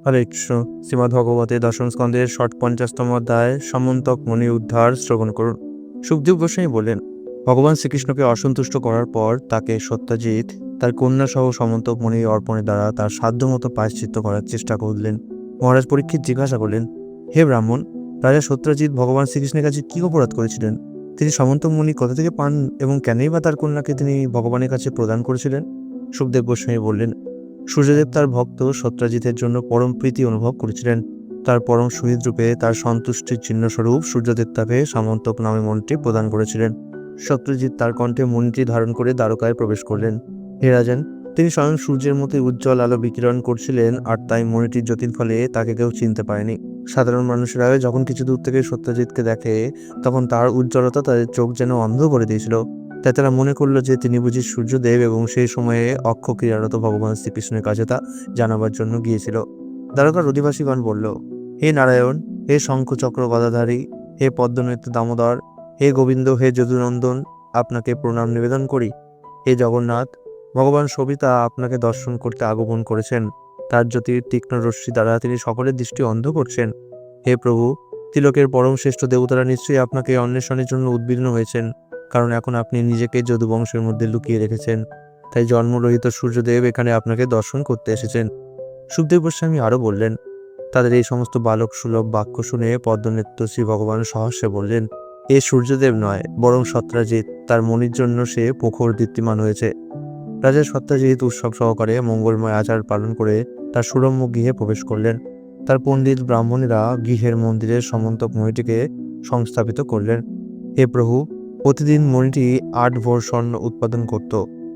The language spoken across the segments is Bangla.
হরে কৃষ্ণ। শ্রীমদ্ ভগবতে দশম স্কন্ধের ষট পঞ্চাশতম অধ্যায় সমন্তক মণি উদ্ধার শ্রবণ করুন। সুখদেব গোস্বামী বললেন ভগবান শ্রীকৃষ্ণকে অসন্তুষ্ট করার পর তাকে সত্যজিৎ, তার কন্যা সহ সমন্তক মণি অর্পণের দ্বারা তার সাধ্যমতো পায়শ্চিত্ত করার চেষ্টা করলেন। মহারাজ পরীক্ষিত জিজ্ঞাসা করলেন, হে ব্রাহ্মণ, রাজা সত্যজিৎ ভগবান শ্রীকৃষ্ণের কাছে কী অপরাধ করেছিলেন? তিনি সমন্তক মণি কোথা থেকে পান এবং কেনই বা তার কন্যাকে তিনি ভগবানের কাছে প্রদান করেছিলেন? সুখদেব গোস্বামী বললেন সূর্যদেব তার ভক্ত সত্রাজিতের জন্য পরম প্রীতি অনুভব করেছিলেন। তার পরম সুহৃদ রূপে তার সন্তুষ্টির চিহ্নস্বরূপ সূর্যদেব তাকে সামন্তক নামে মণিটি প্রদান করেছিলেন। সত্যজিৎ তার কণ্ঠে মণিটি ধারণ করে দ্বারকায় প্রবেশ করলেন। হে রাজন, তিনি স্বয়ং সূর্যের মতো উজ্জ্বল আলো বিকিরণ করছিলেন আর তাই মনিটির জ্যোতির ফলে তাকে কেউ চিনতে পারেনি। সাধারণ মানুষেরা যখন কিছু দূর থেকে সত্যজিৎকে দেখে, তখন তার উজ্জ্বলতা তাদের চোখ যেন অন্ধ করে দিয়েছিল। তাই তারা মনে করল যে তিনি বুঝি সূর্যদেব এবং সেই সময়ে অক্ষ ক্রিয়ারত ভগবান শ্রীকৃষ্ণের কাছে তা জানাবার জন্য গিয়েছিল। দ্বারকার অধিবাসীগণ বলল, হে নারায়ণ, হে শঙ্খচক্র গদাধারী, হে পদ্মনৈত্য দামোদর, হে গোবিন্দ, হে যদুনন্দন, আপনাকে প্রণাম নিবেদন করি। হে জগন্নাথ, ভগবান সবিতা আপনাকে দর্শন করতে আগমন করেছেন। তার জ্যোতির তীক্ষ্ণ রশ্মি দ্বারা তিনি সকলের দৃষ্টি অন্ধ করছেন। হে প্রভু, তিলকের পরম শ্রেষ্ঠ দেবতারা নিশ্চয়ই আপনাকে অন্বেষণের জন্য উদ্বিগ্ন হয়েছেন। কারণ এখন আপনি নিজেকে যদুবংশের মধ্যে লুকিয়ে রেখেছেন। তাই জন্মরহিত সূর্যদেব এখানে আপনাকে দর্শন করতে এসেছেন। সুখদেব গোস্বামী আরও বললেন, তাদের এই সমস্ত বালক সুলভ বাক্য শুনে পদ্মনেত্য শ্রী ভগবান সহস্যে বললেন, এ সূর্যদেব নয়, বরং সত্রাজিৎ। তার মনির জন্য সে প্রখর দীপ্তিমান হয়েছে। রাজা সত্যাজিৎ উৎসব সহকারে মঙ্গলময় আচার পালন করে তার সুরম্য গৃহে প্রবেশ করলেন। তার পণ্ডিত ব্রাহ্মণেরা গৃহের মন্দিরের সমন্তক মহিটিকে সংস্থাপিত করলেন। হে প্রভু প্রতিদিন মণিটি আট ভোর স্বর্ণ উৎপাদন করত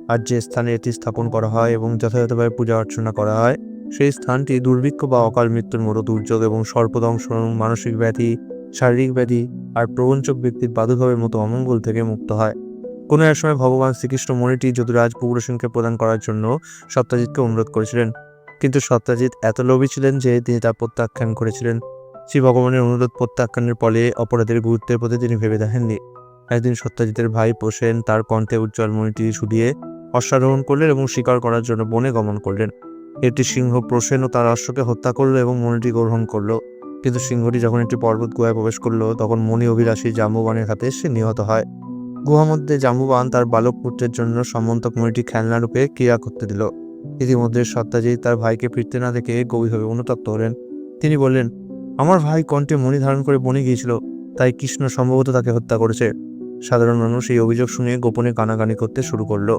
আর যে স্থানে এটি স্থাপন করা হয় এবং যথাযথভাবে পূজা অর্চনা করা হয়, সেই স্থানটি দুর্ভিক্ষ বা অকাল মৃত্যুর মতো দুর্যোগ এবং সর্পদংশন মানসিক ব্যাধি, শারীরিক ব্যাধি আর প্রবঞ্চক ব্যক্তির প্রাদুর্ভাবের মতো অমঙ্গল থেকে মুক্ত হয়। কোনো এক সময় ভগবান শ্রীকৃষ্ণ মণিটি যদুরাজ পুগ্রসেনকে প্রদান করার জন্য সত্যাজিৎকে অনুরোধ করেছিলেন। কিন্তু সত্যাজিৎ এত লোভী ছিলেন যে তিনি তা প্রত্যাখ্যান করেছিলেন। শ্রী ভগবানের অনুরোধ প্রত্যাখ্যানের ফলে অপরাধের গুরুত্বের প্রতি তিনি ভেবে দেখেননি। একদিন সত্যজিতের ভাই প্রসেন তার কণ্ঠে উজ্জ্বল মণিটি শুধিয়ে অশ্বারোহণ করলেন এবং শিকার করার জন্য বনে গমন করলেন। একটি সিংহ প্রসেন ও তার অশ্বকে হত্যা করল এবং মণিটি গ্রহণ করল। কিন্তু সিংহটি যখন একটি পর্বত গুহায় প্রবেশ করল, তখন মণি অভিলাষী জাম্বুবানের হাতে সে নিহত হয়। গুহা মধ্যে জাম্বুবান তার বালক পুত্রের জন্য সমন্তক মণিটি খেলনা রূপে ক্রিয়া করতে দিল। ইতিমধ্যে সত্যাজিৎ তার ভাইকে ফিরতে না দেখে গভীরভাবে অনুতপ্ত হলেন। তিনি বললেন, আমার ভাই কণ্ঠে মণি ধারণ করে বনে গিয়েছিল, তাই কৃষ্ণ সম্ভবত তাকে হত্যা করেছে। সাধারণ মানুষ এই অভিযোগ শুনে গোপনে কানাকানি করতে শুরু করল।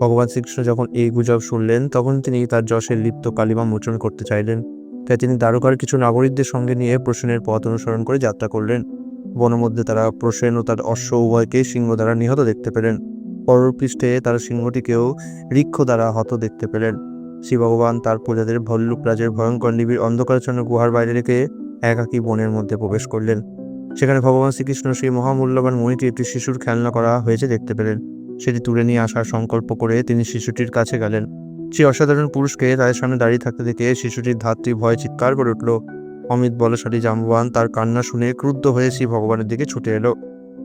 ভগবান শ্রীকৃষ্ণ যখন এই গুজব শুনলেন, তখন তিনি তার যশের লিপ্ত কালিমা মোচন করতে চাইলেন। তাই তিনি দ্বারকার কিছু নাগরিকদের সঙ্গে নিয়ে প্রসেনের পথ অনুসরণ করে যাত্রা করলেন। বনমধ্যে তারা প্রসেন ও তার অশ্ব উভয়কে সিংহ দ্বারা নিহত দেখতে পেলেন। পরপৃষ্ঠে তারা সিংহটিকেও ঋক্ষ দ্বারা হত দেখতে পেলেন। শ্রী ভগবান তার প্রজাদের ভল্লুক রাজের ভয়ঙ্কর নিবিড় অন্ধকারাচ্ছন্ন গুহার বাইরে রেখে একাকী বনের মধ্যে প্রবেশ করলেন। সেখানে ভগবান শ্রীকৃষ্ণ সেই মহামূল্যবান মণিটি একটি শিশুর খেলনা করা হয়েছে দেখতে পেলেন। সেটি তুলে নিয়ে আসার সংকল্প করে তিনি শিশুটির কাছে গেলেন। সেই অসাধারণ পুরুষকে তাদের সামনে দাঁড়িয়ে থাকতে দেখে শিশুটির ধাত্রী ভয়ে চিৎকার করে উঠল। অমিত বলশালী জাম্বুয়ান তার কান্না শুনে ক্রুদ্ধ হয়ে শ্রী ভগবানের দিকে ছুটে এলো।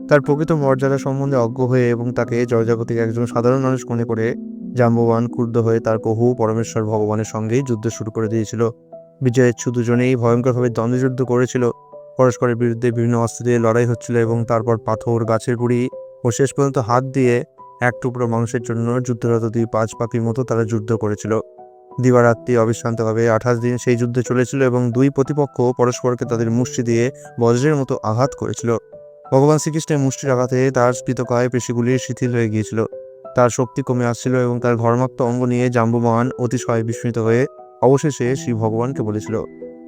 তার প্রকৃত মর্যাদা সম্বন্ধে অজ্ঞ হয়ে এবং তাকে জয়জাগতিক একজন সাধারণ মানুষ মনে করে জাম্বুয়ান ক্রুদ্ধ হয়ে তার কহু পরমেশ্বর ভগবানের সঙ্গেই যুদ্ধ শুরু করে দিয়েছিল। বিজয়েচ্ছু দুজনেই ভয়ঙ্করভাবে দ্বন্দ্বযুদ্ধ করেছিল। পরস্পরের বিরুদ্ধে বিভিন্ন অস্ত্র দিয়ে লড়াই হচ্ছিল এবং তারপর পাথর, গাছের গুড়ি ও শেষ পর্যন্ত হাত দিয়ে এক টুকরো মানুষের জন্য যুদ্ধরত দুই পাঁচ পাখির মতো তারা যুদ্ধ করেছিল। দিবারাত্রি অবিশ্রান্তভাবে আঠাশ দিন সেই যুদ্ধে চলেছিল এবং দুই প্রতিপক্ষ পরস্পরকে তাদের মুষ্টি দিয়ে বজ্রের মতো আঘাত করেছিল। ভগবান শ্রীকৃষ্ণের মুষ্টির আঘাতে তার স্ফীতকায় পেশিগুলি শিথিল হয়ে গিয়েছিল। তার শক্তি কমে আসছিল এবং তার ঘর্মাক্ত অঙ্গ নিয়ে জাম্বুমান অতিশয় বিস্মিত হয়ে অবশেষে শ্রী ভগবানকে বলেছিল।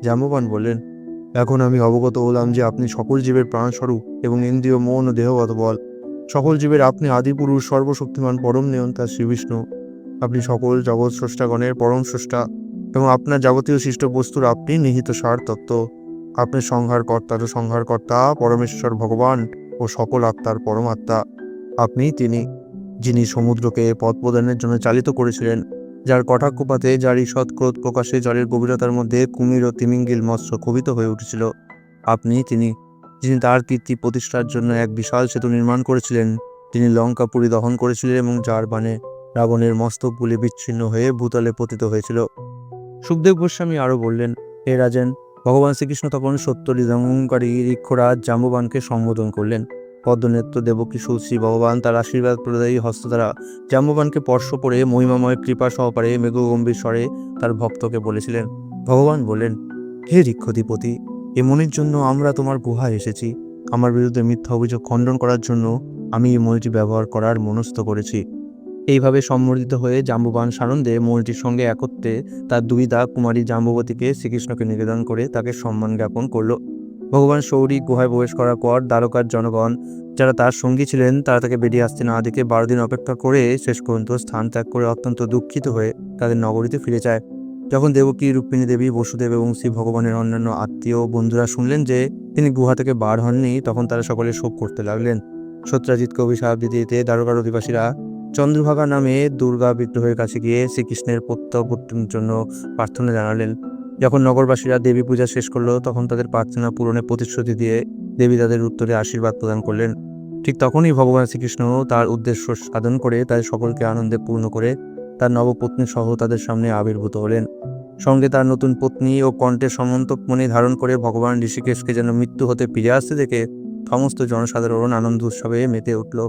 জাম্বুবান বললেন এখন আমি অবগত হলাম যে আপনি সকল জীবের প্রাণস্বরূপ এবং ইন্দ্রিয়, মন ও দেহগত বল সকল জীবের আপনি আদিপুরুষ, সর্বশক্তিমান, পরম নিয়ন্তা শ্রীবিষ্ণু আপনি সকল জগৎ স্রষ্টাগণের পরম স্রষ্টা এবং আপনার যাবতীয় সৃষ্ট বস্তুর আপনি নিহিত সার তত্ত্ব। আপনি সংহার কর্তারও সংহারকর্তা পরমেশ্বর ভগবান ও সকল আত্মার পরমাত্মা আপনি তিনি, যিনি সমুদ্রকে পথ প্রদানের জন্য চালিত করেছিলেন। যার কটাক্ষপাতে, যার ঈষৎ ক্রোধ প্রকাশে জলের গভীরতার মধ্যে কুমির ও তিমিঙ্গিল মৎস্য ক্ষোভিত হয়ে উঠেছিল। আপনি, তিনি, যিনি তার কীর্তি প্রতিষ্ঠার জন্য এক বিশাল সেতু নির্মাণ করেছিলেন, তিনি লঙ্কা লঙ্কাপুরী দহন করেছিলেন এবং যার বানে রাবণের মস্তকগুলি বিচ্ছিন্ন হয়ে ভূতলে পতিত হয়েছিল। সুখদেব গোস্বামী আরও বললেন, হে রাজেন, ভগবান শ্রীকৃষ্ণ তখন সত্য হৃদয়ঙ্কারী ঋক্ষরাজ জাম্ববানকে সম্বোধন করলেন। পদ্মনেত্র দেবকী সুশ্রী ভগবান তার আশীর্বাদ প্রদায়ী হস্ত দ্বারা জাম্ববানকে স্পর্শ করে মহিমাময় কৃপা সহকারে মেঘগম্ভীর স্বরে তার ভক্তকে বলেছিলেন, ভগবান বলেন হে ঋক্ষধিপতি এ মনির জন্য আমরা তোমার গুহায় এসেছি। আমার বিরুদ্ধে মিথ্যা অভিযোগ খণ্ডন করার জন্য আমি এই মণিটি ব্যবহার করার মনস্থ করেছি। এইভাবে সম্মর্দিত হয়ে জাম্বুবান সানন্দে মণিটির সঙ্গে একত্রে তার দুইদা কুমারী জাম্ববতীকে শ্রীকৃষ্ণকে নিবেদন করে তাকে সম্মান জ্ঞাপন করল। ভগবান সৌরী গুহায় প্রবেশ করার পর দ্বারকার জনগণ যারা তার সঙ্গী ছিলেন, তারা তাকে বেরিয়ে আসতে না দেখে বারো দিন অপেক্ষা করে শেষ পর্যন্ত স্থান ত্যাগ করে অত্যন্ত দুঃখিত হয়ে তাদের নগরীতে ফিরে যায়। যখন দেবকী, রুক্মিণী দেবী, বসুদেব এবং শ্রী ভগবানের অন্যান্য আত্মীয় বন্ধুরা শুনলেন যে তিনি গুহা থেকে বার হননি, তখন তারা সকলে শোক করতে লাগলেন। সত্রাজিৎকে অভিশাপ দিতে দিতে দ্বারকার অধিবাসীরা চন্দ্রভাগা নামে দুর্গা বিদ্রোহের কাছে গিয়ে শ্রীকৃষ্ণের প্রত্যাবর্তনের জন্য প্রার্থনা জানালেন। যখন নগরবাসীরা দেবী পূজা শেষ করল, তখন তাদের প্রার্থনা পূরণে প্রতিশ্রুতি দিয়ে দেবী তাদের উত্তরে আশীর্বাদ প্রদান করলেন। ঠিক তখনই ভগবান শ্রীকৃষ্ণ তার উদ্দেশ্য সাধন করে তাদের সকলকে আনন্দে পূর্ণ করে তার নবপত্নী সহ তাদের সামনে আবির্ভূত হলেন। সঙ্গে তার নতুন পত্নী ও কণ্ঠে সমন্তক মনে ধারণ করে ভগবান ঋষিকেশকে যেন মৃত্যু হতে ফিরে আসতে দেখে সমস্ত জনসাধারণ আনন্দ উৎসবে মেতে উঠল।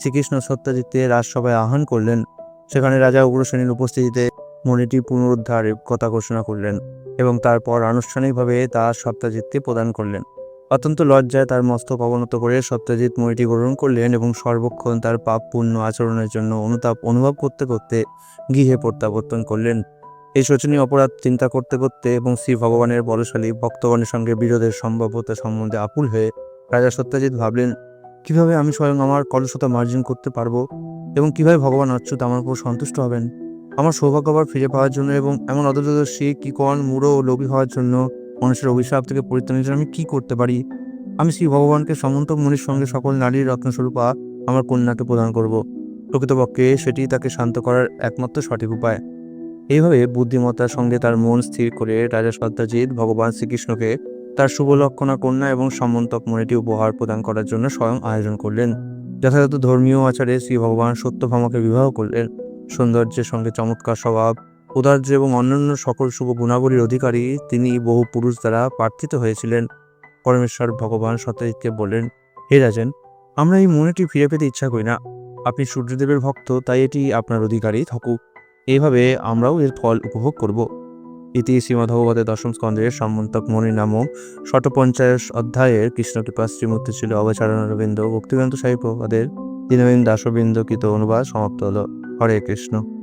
শ্রীকৃষ্ণ সত্যজিৎকে রাজসভায় আহ্বান করলেন। সেখানে রাজা উগ্রসেনের উপস্থিতিতে মণিটি পুনরুদ্ধারের কথা ঘোষণা করলেন এবং তারপর আনুষ্ঠানিকভাবে তা সত্যজিৎকে প্রদান করলেন। অত্যন্ত লজ্জায় তার মস্তক অবনত করে সত্যজিৎ মণিটি গ্রহণ করলেন এবং সর্বক্ষণ তার পাপ পূর্ণ আচরণের জন্য অনুতাপ অনুভব করতে করতে গৃহে প্রত্যাবর্তন করলেন। এই শোচনীয় অপরাধ চিন্তা করতে করতে এবং শ্রী ভগবানের বলশালী ভক্তগণের সঙ্গে বিরোধের সম্ভাব্যতা সম্বন্ধে আকুল হয়ে রাজা সত্যজিৎ ভাবলেন, কীভাবে আমি স্বয়ং আমার কলসতা মার্জিন করতে পারব এবং কীভাবে ভগবান অচ্যুত আমার উপর সন্তুষ্ট হবেন? আমার সৌভাগ্য আবার ফিরে পাওয়ার জন্য এবং এমন অদূরদর্শী, কি কন ও লোভী হওয়ার জন্য মানুষের অভিশাপ থেকে পরিত্রাণের জন্য আমি কি করতে পারি? আমি শ্রী ভগবানকে সমন্তক মনির সঙ্গে সকল নারীর রত্নস্বরূপা আমার কন্যাকে প্রদান করব। প্রকৃতপক্ষে সেটি তাকে শান্ত করার একমাত্র সঠিক উপায়। এইভাবে বুদ্ধিমত্তার সঙ্গে তার মন স্থির করে রাজা সত্যাজিৎ ভগবান শ্রীকৃষ্ণকে তার শুভ লক্ষণা কন্যা এবং সমন্তক মণিটি উপহার প্রদান করার জন্য স্বয়ং আয়োজন করলেন। যথাযথ ধর্মীয় আচারে শ্রী ভগবান সত্যভামাকে বিবাহ করলেন। সৌন্দর্যের সঙ্গে চমৎকার স্বভাব, উদার্য এবং অন্যান্য সকল শুভ গুণাবলীর অধিকারী তিনি বহু পুরুষ দ্বারা প্রার্থিত হয়েছিলেন। পরমেশ্বর ভগবান সত্যজিৎকে বললেন, হে রাজেন, আমরা এই মনেটি ফিরে পেতে ইচ্ছা করি না। আপনি সূর্যদেবের ভক্ত, তাই এটি আপনার অধিকারী থাকুক। এইভাবে আমরাও এর ফল উপভোগ করব। ইতি শ্রীমদ্ভগবতের দশম স্কন্ধের সম্মন্তক মণি নামক শতপঞ্চাশ অধ্যায়ের কৃষ্ণকৃপা শ্রীমূর্তি ছিল অবচারণরবিন্দ ভক্তিবেন্দ্র সাহিত্যদের দীনবীন দাসবৃন্দ কৃত অনুবাদ সমাপ্ত হল। হরে কৃষ্ণ।